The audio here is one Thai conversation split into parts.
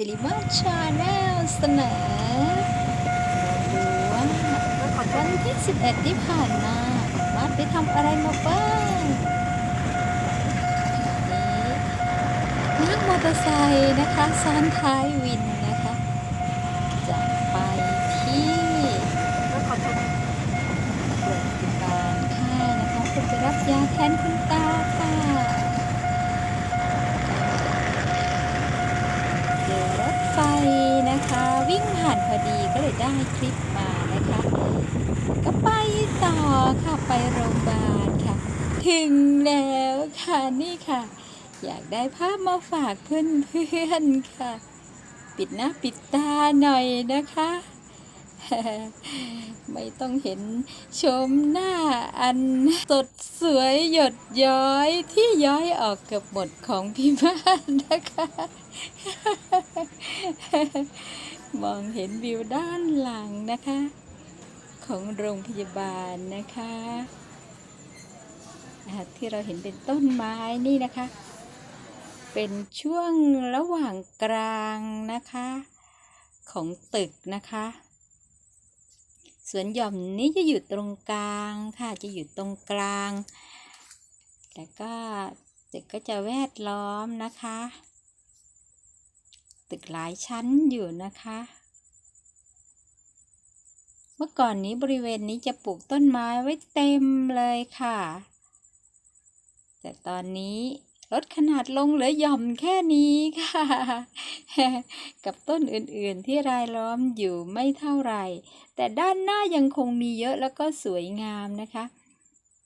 สิริมาชาแนลเสนอดูว่าวันที่ 11 ที่ผ่านมามาดไปทำอะไรมาบ้างนี่นั่งมอเตอร์ไซค์นะคะซ้อนท้ายวินนะคะ จะไปที่โรงพยาบาลค่ายนะคะเพื่อไปรับยาแทนคุณตาค่ะ วิ่งผ่านพอดีก็เลยได้คลิปมานะคะ ก็ไปต่อค่ะไปโรงพยาบาลค่ะ ถึงแล้วค่ะนี่ค่ะ อยากได้ภาพมาฝากเพื่อนๆค่ะ ปิดหน้าปิดตาหน่อยนะคะไม่ต้องเห็นชมหน้าอันสดสวยหยดย้อยที่ย้อยออกเกือบหมดของพี่บ้านนะคะ มองเห็นวิวด้านหลังนะคะ ของโรงพยาบาลนะคะที่เราเห็นเป็นต้นไม้นี่นะคะ เป็นช่วงระหว่างกลางนะคะ ของตึกนะคะสวนหย่อมนี้จะอยู่ตรงกลางค่ะ จะอยู่ตรงกลางแล้วก็ตึกก็จะแวดล้อมนะคะ ตึกหลายชั้นอยู่นะคะ เมื่อก่อนนี้บริเวณนี้จะปลูกต้นไม้ไว้เต็มเลยค่ะ แต่ตอนนี้ลดขนาดลงเหลือหย่อมแค่นี้ค่ะ กับต้นอื่นๆที่รายล้อมอยู่ไม่เท่าไหร่ แต่ด้านหน้ายังคงมีเยอะแล้วก็สวยงามนะคะ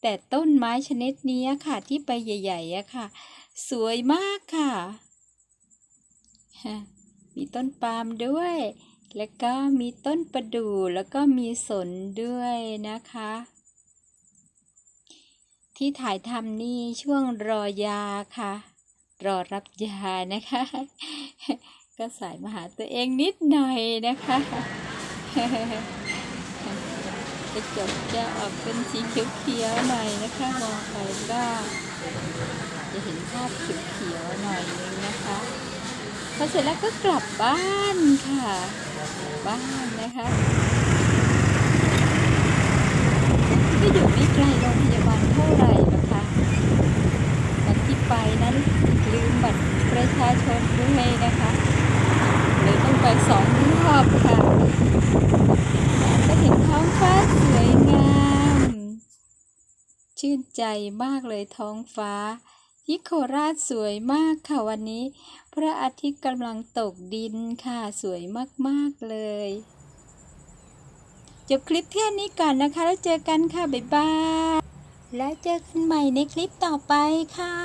แต่ต้นไม้ชนิดนี้ค่ะที่ใบใหญ่ๆอะค่ะ สวยมากค่ะ มีต้นปาล์มด้วย แล้วก็มีต้นประดู่แล้วก็มีสนด้วยนะคะ ที่ถ่ายทำนี่ช่วงรอยาค่ะ รอรับยานะคะ ก็สายมาหาตัวเองนิดหน่อยนะคะกระจกจะออกเป็นสีเขียวๆหน่อยนะคะมองไปก็จะเห็นภาพเขียวๆหน่อยนึงนะคะ อเสร็จแล้วก็กลับบ้านค่ะ บ้านนะคะก็อยู่ไม่ไกลโรงพยาบาลเท่าไหร่นะคะวันที่ไปนั้นลืมบัตรประชาชนด้วยนะคะเลยต้องไปสองรอบค่ะก็เห็นท้องฟ้าสวยงาม ชื่นใจมากเลยท้องฟ้า ที่โคราชสวยมากค่ะวันนี้ พระอาทิตย์กำลังตกดินค่ะสวยมากๆเลยจบคลิปแค่นี้ก่อนนะคะ แล้วเจอกันค่ะ บ๊ายบาย แล้วเจอกันใหม่ในคลิปต่อไปค่ะ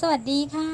สวัสดีค่ะ